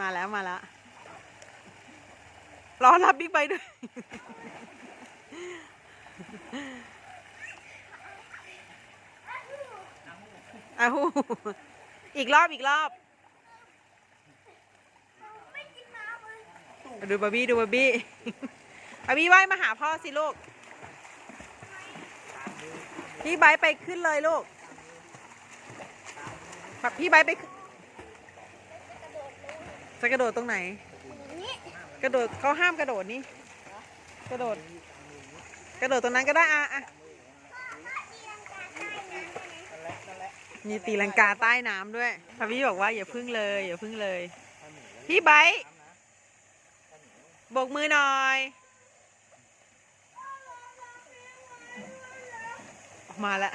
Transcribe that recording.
มาแล้วมาแล้วรอรับบิ๊กไบด้วยอ้าวอีกรอบอีกรอบ ดูบาร์บี้ดูบาร์บี้บาร์บี้ว่ายมาหาพ่อสิลูกพี่ไบไปขึ้นเลยลูกแบบพี่ไบไปขึ้น จะกระโดดตรงไหนกระโดดเขาห้ามกระโดดนี่กระโดด กระโดดตรงนั้นก็ได้อะอะมีตีลังกาใต้น้ำด้วยพพี่บอกว่าอย่าพึ่งเลยอย่าพึ่งเลย พี่ไบร์ทโบกมือหน่อย มาแล้ว